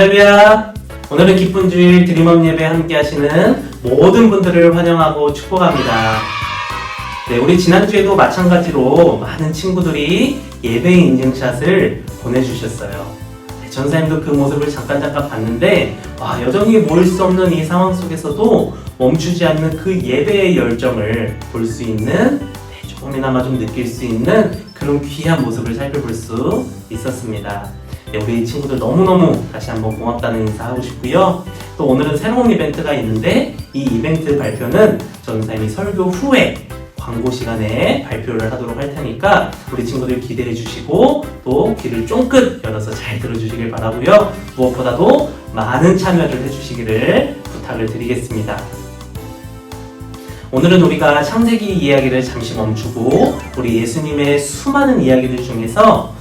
할렐루야! 오늘은 기쁜 주일 드림업 예배 함께 하시는 모든 분들을 환영하고 축복합니다. 네, 우리 지난주에도 마찬가지로 많은 친구들이 예배 인증샷을 보내주셨어요. 네, 전사님도 그 모습을 잠깐 잠깐 봤는데, 와, 여전히 모일 수 없는 이 상황 속에서도 멈추지 않는 그 예배의 열정을 볼 수 있는, 네, 조금이나마 좀 느낄 수 있는 그런 귀한 모습을 살펴볼 수 있었습니다. 네, 우리 친구들 너무너무 다시 한번 고맙다는 인사 하고 싶고요. 또 오늘은 새로운 이벤트가 있는데 이 이벤트 발표는 전사님이 설교 후에 광고 시간에 발표를 하도록 할 테니까 우리 친구들 기대해 주시고 또 귀를 쫑긋 열어서 잘 들어주시길 바라고요. 무엇보다도 많은 참여를 해주시기를 부탁을 드리겠습니다. 오늘은 우리가 창세기 이야기를 잠시 멈추고 우리 예수님의 수많은 이야기들 중에서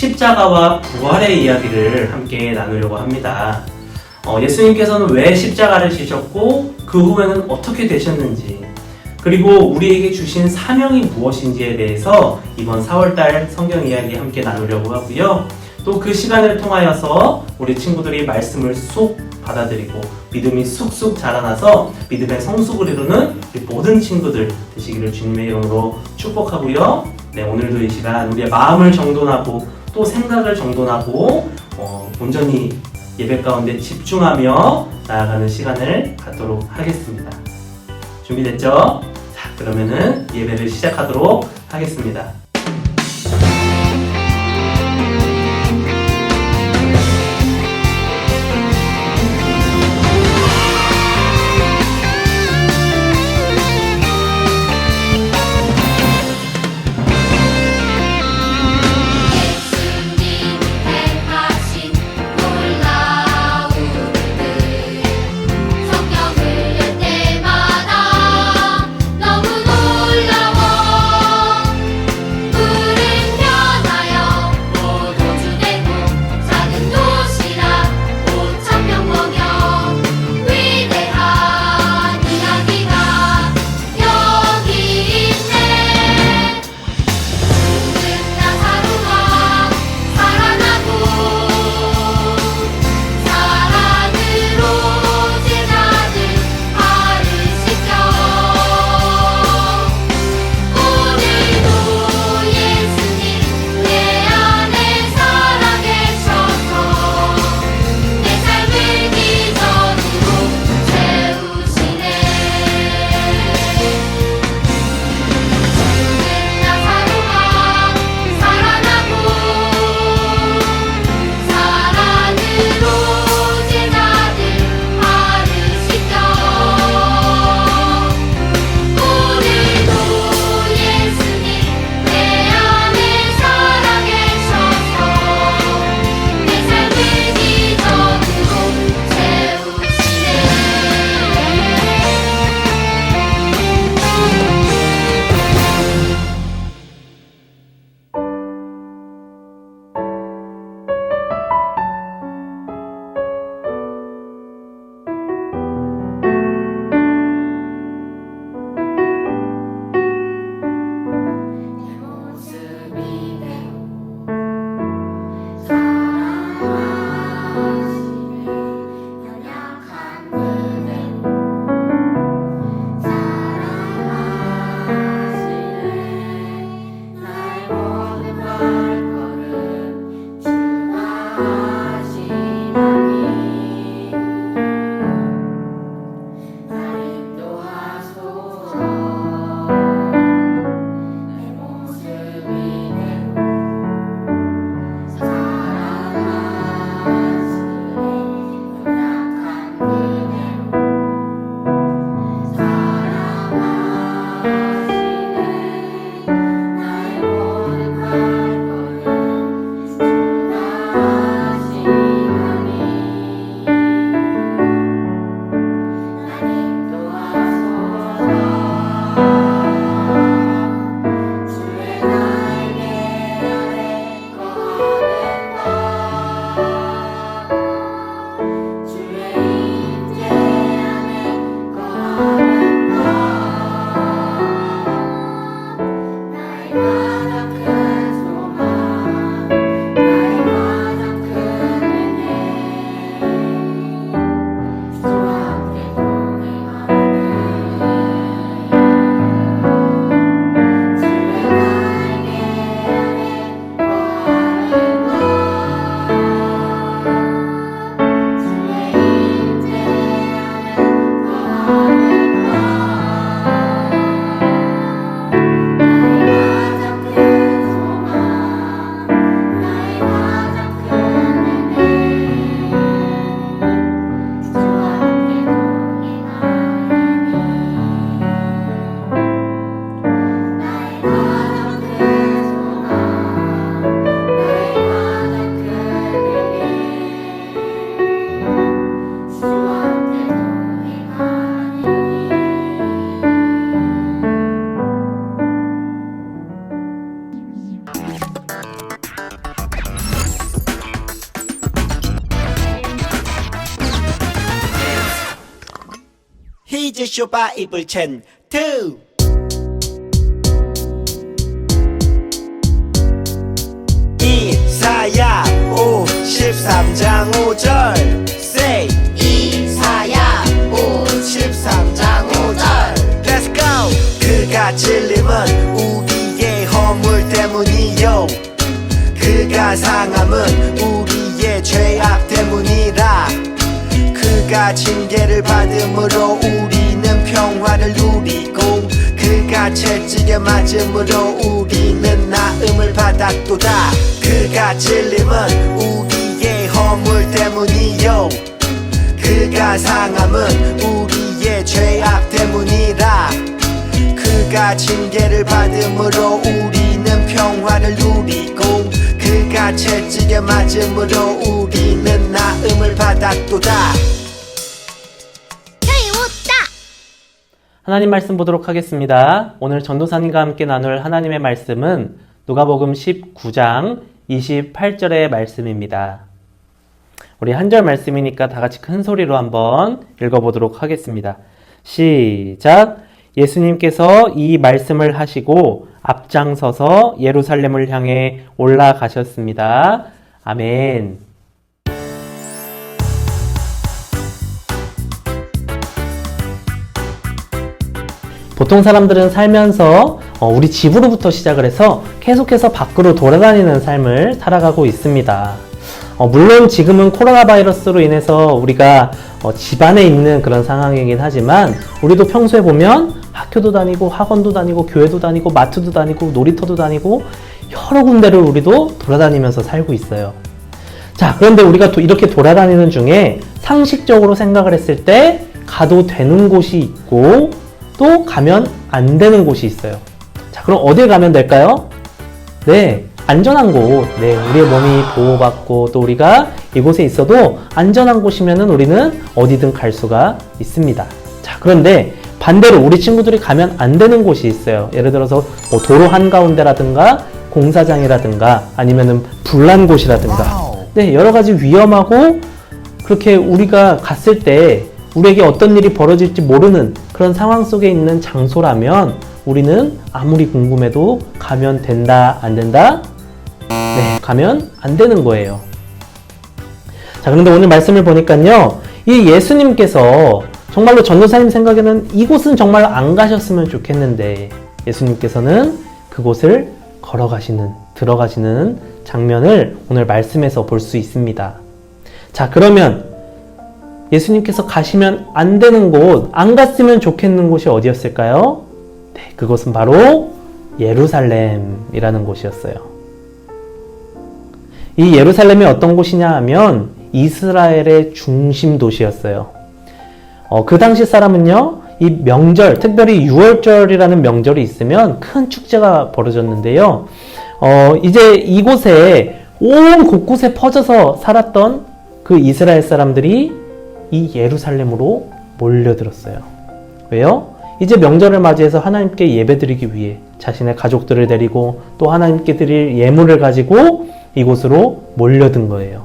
십자가와 부활의 이야기를 함께 나누려고 합니다. 어, 예수님께서는 왜 십자가를 지셨고 그 후에는 어떻게 되셨는지 그리고 우리에게 주신 사명이 무엇인지에 대해서 이번 4월달 성경 이야기 함께 나누려고 하고요. 또 그 시간을 통하여서 우리 친구들이 말씀을 쏙 받아들이고 믿음이 쑥쑥 자라나서 믿음의 성숙을 이루는 모든 친구들 되시기를 주님의 이름으로 축복하고요. 네, 오늘도 이 시간 우리의 마음을 정돈하고 또 생각을 정돈하고 어, 온전히 예배 가운데 집중하며 나아가는 시간을 갖도록 하겠습니다. 준비됐죠? 자, 그러면은 예배를 시작하도록 하겠습니다. 쇼 바이블 챈투 이사야 53장 5절. Say. 이사야 53장 5절. Let's go. 그가 찔림은 우리의 허물 때문이요. 그가 상함은 우리의 죄악 때문이라. 그가 징계를 받음으로 우리는 평화를 누리고 그가 채찍에 맞음으로 우리는 나음을 받았도다. 그가 찔림은 우리의 허물 때문이요. 그가 상함은 우리의 죄악 때문이라. 그가 징계를 받음으로 우리는 평화를 누리고 그가 채찍에 맞음으로 우리는 나음을 받았도다 하나님 말씀 보도록 하겠습니다. 오늘 전도사님과 함께 나눌 하나님의 말씀은 누가복음 19장 28절의 말씀입니다. 우리 한 절 말씀이니까 다 같이 큰 소리로 한번 읽어보도록 하겠습니다. 시작. 예수님께서 이 말씀을 하시고 앞장서서 예루살렘을 향해 올라가셨습니다. 아멘. 보통 사람들은 살면서 어, 우리 집으로부터 시작을 해서 계속해서 밖으로 돌아다니는 삶을 살아가고 있습니다. 어, 물론 지금은 코로나 바이러스로 인해서 우리가 어, 집 안에 있는 그런 상황이긴 하지만 우리도 평소에 보면 학교도 다니고 학원도 다니고 교회도 다니고 마트도 다니고 놀이터도 다니고 여러 군데를 우리도 돌아다니면서 살고 있어요. 자, 그런데 우리가 또 이렇게 돌아다니는 중에 상식적으로 생각을 했을 때 가도 되는 곳이 있고 또 가면 안 되는 곳이 있어요. 자, 그럼 어디에 가면 될까요? 네, 안전한 곳. 네, 우리의 몸이 보호받고 또 우리가 이곳에 있어도 안전한 곳이면은 우리는 어디든 갈 수가 있습니다. 자, 그런데 반대로 우리 친구들이 가면 안 되는 곳이 있어요. 예를 들어서 뭐 도로 한가운데라든가 공사장이라든가 아니면은 불난 곳이라든가 네, 여러 가지 위험하고 그렇게 우리가 갔을 때 우리에게 어떤 일이 벌어질지 모르는 그런 상황 속에 있는 장소라면 우리는 아무리 궁금해도 가면 된다, 안 된다? 네, 가면 안 되는 거예요. 자, 그런데 오늘 말씀을 보니까요, 이 예수님께서 정말로 전도사님 생각에는 이곳은 정말 안 가셨으면 좋겠는데 예수님께서는 그곳을 걸어가시는, 들어가시는 장면을 오늘 말씀에서 볼 수 있습니다. 자, 그러면 예수님께서 가시면 안 되는 곳, 안 갔으면 좋겠는 곳이 어디였을까요? 네, 그곳은 바로 예루살렘이라는 곳이었어요. 이 예루살렘이 어떤 곳이냐 하면 이스라엘의 중심 도시였어요. 어, 그 당시 사람은요, 이 명절, 특별히 6월절이라는 명절이 있으면 큰 축제가 벌어졌는데요. 어, 이제 이곳에 온 곳곳에 퍼져서 살았던 그 이스라엘 사람들이 이 예루살렘으로 몰려들었어요. 왜요? 이제 명절을 맞이해서 하나님께 예배드리기 위해 자신의 가족들을 데리고 또 하나님께 드릴 예물을 가지고 이곳으로 몰려든 거예요.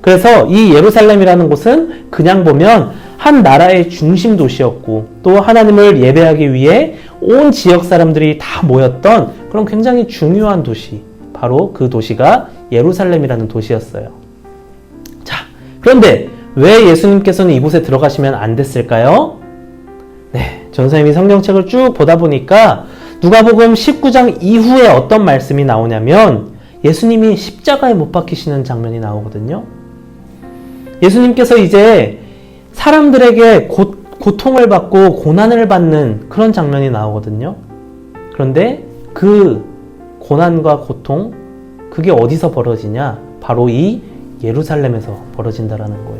그래서 이 예루살렘이라는 곳은 그냥 보면 한 나라의 중심 도시였고 또 하나님을 예배하기 위해 온 지역 사람들이 다 모였던 그런 굉장히 중요한 도시. 바로 그 도시가 예루살렘이라는 도시였어요. 자, 그런데 왜 예수님께서는 이곳에 들어가시면 안 됐을까요? 네, 전사님이 성경책을 쭉 보다 보니까 누가복음 19장 이후에 어떤 말씀이 나오냐면 예수님이 십자가에 못 박히시는 장면이 나오거든요. 예수님께서 이제 사람들에게 고, 고통을 받고 고난을 받는 그런 장면이 나오거든요. 그런데 그 고난과 고통, 그게 어디서 벌어지냐? 바로 이 예루살렘에서 벌어진다라는 거예요.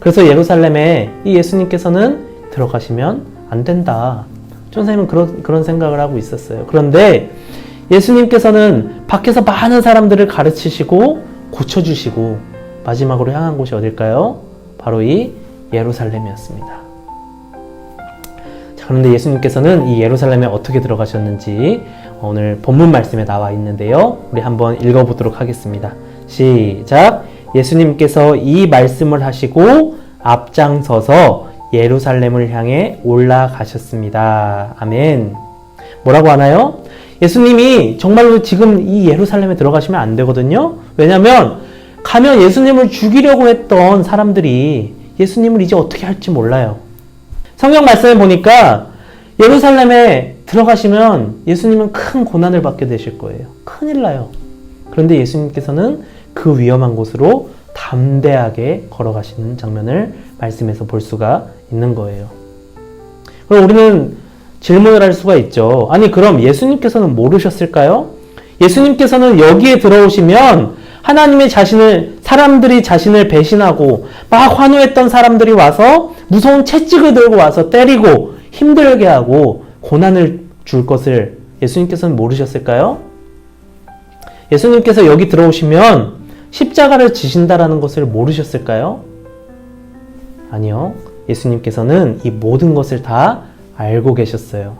그래서 예루살렘에 이 예수님께서는 들어가시면 안 된다. 전사님은 그런, 그런 생각을 하고 있었어요. 그런데 예수님께서는 밖에서 많은 사람들을 가르치시고 고쳐주시고 마지막으로 향한 곳이 어딜까요? 바로 이 예루살렘이었습니다. 자, 그런데 예수님께서는 이 예루살렘에 어떻게 들어가셨는지 오늘 본문 말씀에 나와 있는데요. 우리 한번 읽어보도록 하겠습니다. 시작. 예수님께서 이 말씀을 하시고 앞장서서 예루살렘을 향해 올라가셨습니다. 아멘. 뭐라고 하나요? 예수님이 정말로 지금 이 예루살렘에 들어가시면 안 되거든요. 왜냐면 가면 예수님을 죽이려고 했던 사람들이 예수님을 이제 어떻게 할지 몰라요. 성경 말씀에 보니까 예루살렘에 들어가시면 예수님은 큰 고난을 받게 되실 거예요. 큰일 나요. 그런데 예수님께서는 그 위험한 곳으로 담대하게 걸어가시는 장면을 말씀에서 볼 수가 있는 거예요. 그럼 우리는 질문을 할 수가 있죠. 아니, 그럼 예수님께서는 모르셨을까요? 예수님께서는 여기에 들어오시면 하나님의 자신을, 사람들이 자신을 배신하고 막 환호했던 사람들이 와서 무서운 채찍을 들고 와서 때리고 힘들게 하고 고난을 줄 것을 예수님께서는 모르셨을까요? 예수님께서 여기 들어오시면 십자가를 지신다라는 것을 모르셨을까요? 아니요. 예수님께서는 이 모든 것을 다 알고 계셨어요.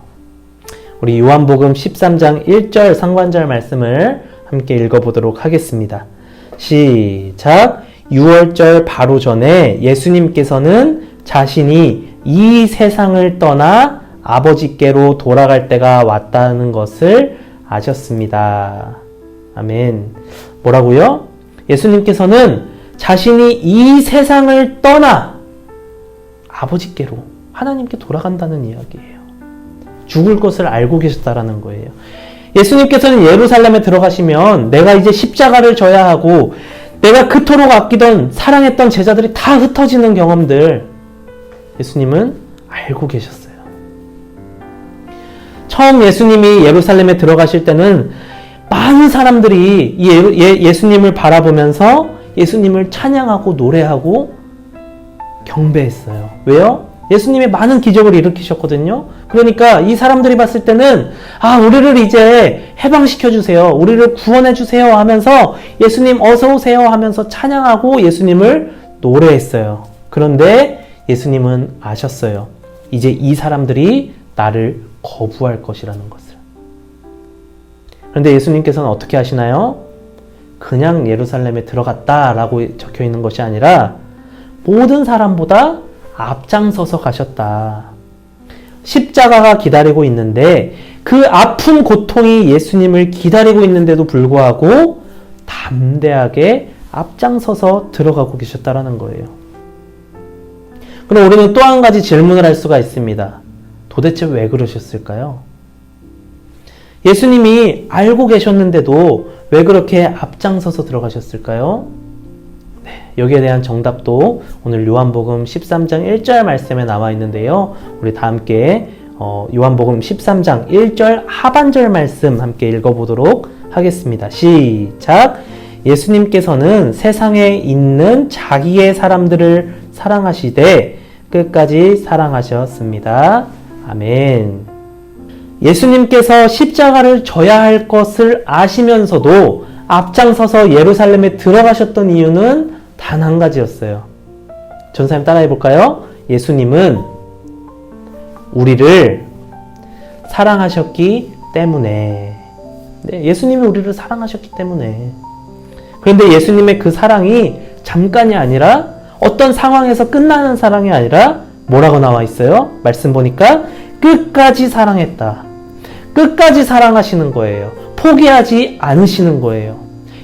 우리 요한복음 13장 1절 상관절 말씀을 함께 읽어보도록 하겠습니다. 시작. 6월절 바로 전에 예수님께서는 자신이 이 세상을 떠나 아버지께로 돌아갈 때가 왔다는 것을 아셨습니다. 아멘. 뭐라고요? 예수님께서는 자신이 이 세상을 떠나 아버지께로 하나님께 돌아간다는 이야기예요. 죽을 것을 알고 계셨다라는 거예요. 예수님께서는 예루살렘에 들어가시면 내가 이제 십자가를 져야 하고 내가 그토록 아끼던 사랑했던 제자들이 다 흩어지는 경험들 예수님은 알고 계셨어요. 처음 예수님이 예루살렘에 들어가실 때는 많은 사람들이 이 예- 예- 예 수님을 바라보면서 예수님을 찬양하고 노래하고 경배했어요. 왜요? 예수님이 많은 기적을 일으키셨거든요. 그러니까 이 사람들이 봤을 때는 아, 우리를 이제 해방시켜 주세요. 우리를 구원해 주세요 하면서 예수님 어서 오세요 하면서 찬양하고 예수님을 노래했어요. 그런데 예수님은 아셨어요. 이제 이 사람들이 나를 거부할 것이라는 것을. 그런데 예수님께서는 어떻게 하시나요? 그냥 예루살렘에 들어갔다라고 적혀 있는 것이 아니라 모든 사람보다 앞장서서 가셨다. 십자가가 기다리고 있는데 그 아픈 고통이 예수님을 기다리고 있는데도 불구하고 담대하게 앞장서서 들어가고 계셨다라는 거예요. 그럼 우리는 또 한 가지 질문을 할 수가 있습니다. 도대체 왜 그러셨을까요? 예수님이 알고 계셨는데도 왜 그렇게 앞장서서 들어가셨을까요? 네, 여기에 대한 정답도 오늘 요한복음 13장 1절 말씀에 나와 있는데요. 우리 다 함께 어, 요한복음 13장 1절 하반절 말씀 함께 읽어보도록 하겠습니다. 시작. 예수님께서는 세상에 있는 자기의 사람들을 사랑하시되 끝까지 사랑하셨습니다. 아멘. 예수님께서 십자가를 져야 할 것을 아시면서도 앞장서서 예루살렘에 들어가셨던 이유는 단 한 가지였어요. 전사님 따라해 볼까요? 예수님은 우리를 사랑하셨기 때문에. 네, 예수님이 우리를 사랑하셨기 때문에. 그런데 예수님의 그 사랑이 잠깐이 아니라 어떤 상황에서 끝나는 사랑이 아니라 뭐라고 나와 있어요? 말씀 보니까 끝까지 사랑했다. 끝까지 사랑하시는 거예요. 포기하지 않으시는 거예요.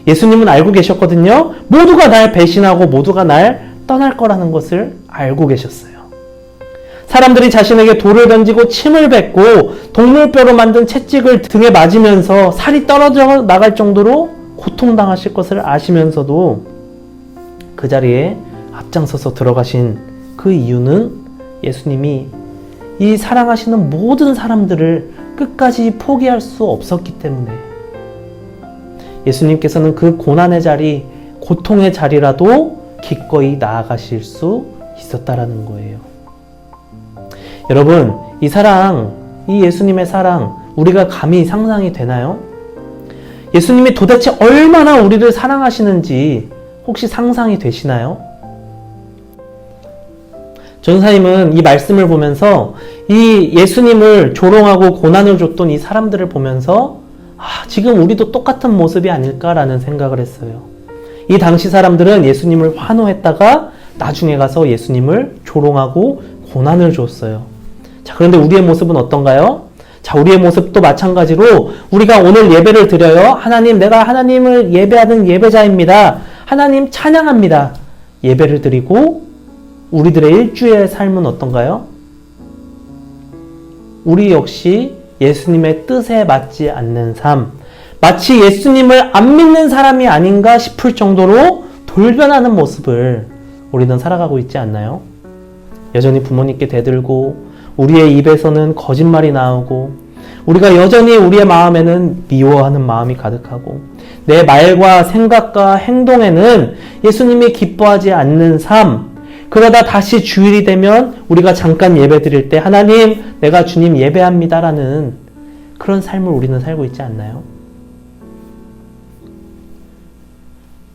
예수님은 알고 계셨거든요. 모두가 날 배신하고 모두가 날 떠날 거라는 것을 알고 계셨어요. 사람들이 자신에게 돌을 던지고 침을 뱉고 동물뼈로 만든 채찍을 등에 맞으면서 살이 떨어져 나갈 정도로 고통당하실 것을 아시면서도 그 자리에 앞장서서 들어가신 그 이유는 예수님이 이 사랑하시는 모든 사람들을 끝까지 포기할 수 없었기 때문에 예수님께서는 그 고난의 자리, 고통의 자리라도 기꺼이 나아가실 수 있었다라는 거예요. 여러분, 이 사랑, 이 예수님의 사랑, 우리가 감히 상상이 되나요? 예수님이 도대체 얼마나 우리를 사랑하시는지 혹시 상상이 되시나요? 전사님은 이 말씀을 보면서 이 예수님을 조롱하고 고난을 줬던 이 사람들을 보면서 아, 지금 우리도 똑같은 모습이 아닐까라는 생각을 했어요. 이 당시 사람들은 예수님을 환호했다가 나중에 가서 예수님을 조롱하고 고난을 줬어요. 자, 그런데 우리의 모습은 어떤가요? 자, 우리의 모습도 마찬가지로 우리가 오늘 예배를 드려요. 하나님, 내가 하나님을 예배하는 예배자입니다. 하나님 찬양합니다. 예배를 드리고 우리들의 일주의 삶은 어떤가요? 우리 역시 예수님의 뜻에 맞지 않는 삶, 마치 예수님을 안 믿는 사람이 아닌가 싶을 정도로 돌변하는 모습을 우리는 살아가고 있지 않나요? 여전히 부모님께 대들고 우리의 입에서는 거짓말이 나오고 우리가 여전히 우리의 마음에는 미워하는 마음이 가득하고 내 말과 생각과 행동에는 예수님이 기뻐하지 않는 삶 그러다 다시 주일이 되면 우리가 잠깐 예배 드릴 때 하나님 내가 주님 예배합니다라는 그런 삶을 우리는 살고 있지 않나요?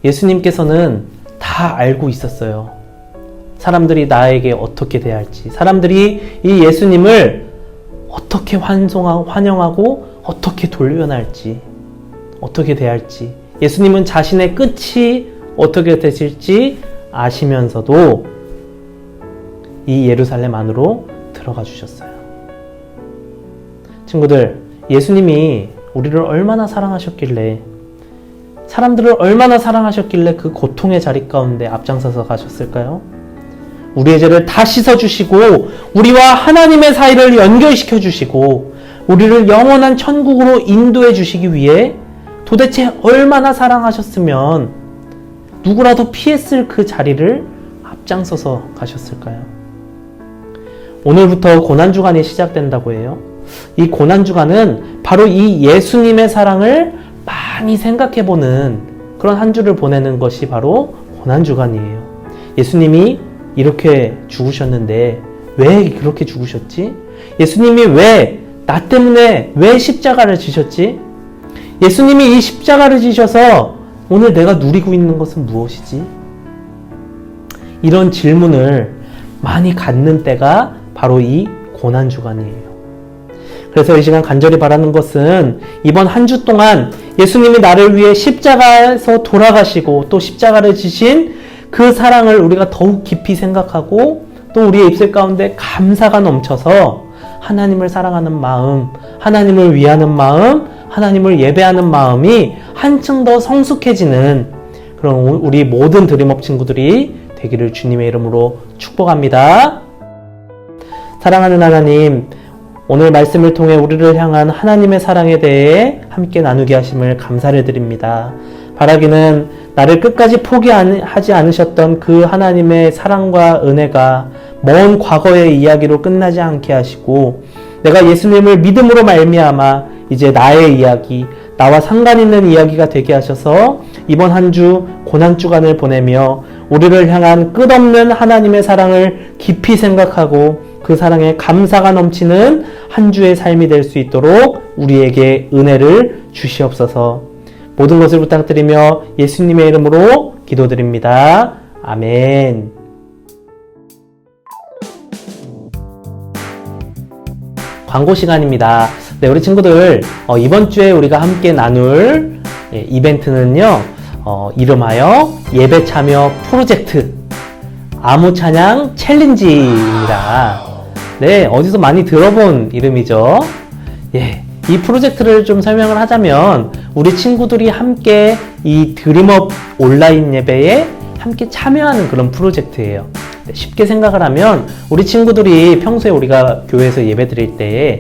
예수님께서는 다 알고 있었어요. 사람들이 나에게 어떻게 대할지, 사람들이 이 예수님을 어떻게 환송하고 환영하고 어떻게 돌변할지, 어떻게 대할지, 예수님은 자신의 끝이 어떻게 되실지 아시면서도 이 예루살렘 안으로 들어가 주셨어요. 친구들, 예수님이 우리를 얼마나 사랑하셨길래 사람들을 얼마나 사랑하셨길래 그 고통의 자리 가운데 앞장서서 가셨을까요? 우리의 죄를 다 씻어주시고, 우리와 하나님의 사이를 연결시켜 주시고, 우리를 영원한 천국으로 인도해 주시기 위해 도대체 얼마나 사랑하셨으면 누구라도 피했을 그 자리를 앞장서서 가셨을까요? 오늘부터 고난주간이 시작된다고 해요. 이 고난주간은 바로 이 예수님의 사랑을 많이 생각해보는 그런 한 주를 보내는 것이 바로 고난주간이에요. 예수님이 이렇게 죽으셨는데 왜 그렇게 죽으셨지? 예수님이 왜 나 때문에 왜 십자가를 지셨지? 예수님이 이 십자가를 지셔서 오늘 내가 누리고 있는 것은 무엇이지? 이런 질문을 많이 갖는 때가 바로 이 고난 주간이에요. 그래서 이 시간 간절히 바라는 것은 이번 한 주 동안 예수님이 나를 위해 십자가에서 돌아가시고 또 십자가를 지신 그 사랑을 우리가 더욱 깊이 생각하고 또 우리의 입술 가운데 감사가 넘쳐서 하나님을 사랑하는 마음, 하나님을 위하는 마음, 하나님을 예배하는 마음이 한층 더 성숙해지는 그런 우리 모든 드림업 친구들이 되기를 주님의 이름으로 축복합니다. 사랑하는 하나님, 오늘 말씀을 통해 우리를 향한 하나님의 사랑에 대해 함께 나누게 하심을 감사를 드립니다. 바라기는 나를 끝까지 포기하지 않으셨던 그 하나님의 사랑과 은혜가 먼 과거의 이야기로 끝나지 않게 하시고 내가 예수님을 믿음으로 말미암아 이제 나의 이야기, 나와 상관 있는 이야기가 되게 하셔서 이번 한 주 고난 주간을 보내며 우리를 향한 끝없는 하나님의 사랑을 깊이 생각하고 그 사랑에 감사가 넘치는 한 주의 삶이 될 수 있도록 우리에게 은혜를 주시옵소서. 모든 것을 부탁드리며 예수님의 이름으로 기도드립니다. 아멘. 광고 시간입니다. 네, 우리 친구들, 어, 이번 주에 우리가 함께 나눌 예, 이벤트는요, 어, 이름하여 예배 참여 프로젝트 아무 찬양 챌린지입니다. 네, 어디서 많이 들어본 이름이죠. 예, 이 프로젝트를 좀 설명을 하자면 우리 친구들이 함께 이 드림업 온라인 예배에 함께 참여하는 그런 프로젝트예요. 네, 쉽게 생각을 하면 우리 친구들이 평소에 우리가 교회에서 예배 드릴 때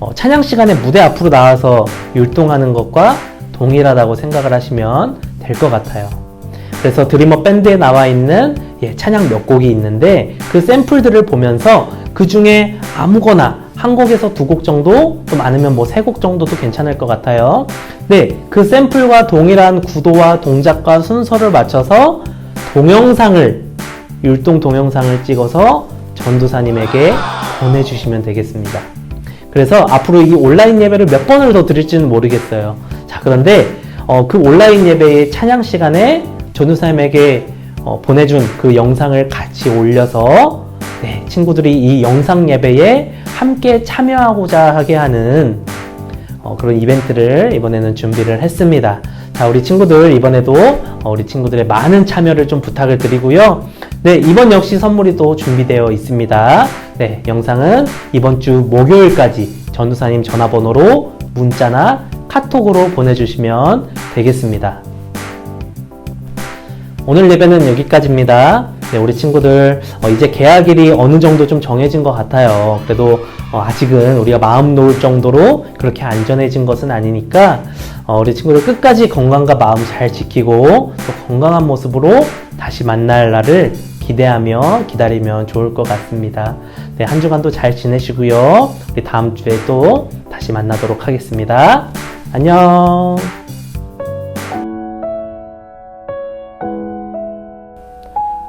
어, 찬양 시간에 무대 앞으로 나와서 율동하는 것과 동일하다고 생각을 하시면 될 것 같아요. 그래서 드리머 밴드에 나와 있는 예, 찬양 몇 곡이 있는데 그 샘플들을 보면서 그 중에 아무거나 한 곡에서 두 곡 정도, 또 많으면 뭐 세 곡 정도도 괜찮을 것 같아요. 네, 그 샘플과 동일한 구도와 동작과 순서를 맞춰서 동영상을, 율동 동영상을 찍어서 전도사님에게 보내주시면 되겠습니다. 그래서 앞으로 이 온라인 예배를 몇 번을 더 드릴지는 모르겠어요. 자, 그런데 어, 그 온라인 예배의 찬양 시간에 전도사님에게 어, 보내준 그 영상을 같이 올려서 네, 친구들이 이 영상 예배에 함께 참여하고자 하게 하는 어, 그런 이벤트를 이번에는 준비를 했습니다. 자, 우리 친구들 이번에도 어, 우리 친구들의 많은 참여를 좀 부탁을 드리고요. 네, 이번 역시 선물이 또 준비되어 있습니다. 네, 영상은 이번 주 목요일까지 전도사님 전화번호로 문자나 카톡으로 보내주시면 되겠습니다. 오늘 예배는 여기까지입니다. 네, 우리 친구들 어, 이제 계약일이 어느 정도 좀 정해진 것 같아요. 그래도 어, 아직은 우리가 마음 놓을 정도로 그렇게 안전해진 것은 아니니까 어, 우리 친구들 끝까지 건강과 마음 잘 지키고 또 건강한 모습으로 다시 만날 날을 기대하며 기다리면 좋을 것 같습니다. 네, 한 주간도 잘 지내시고요. 우리 다음 주에 또 다시 만나도록 하겠습니다. 안녕.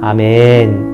아멘.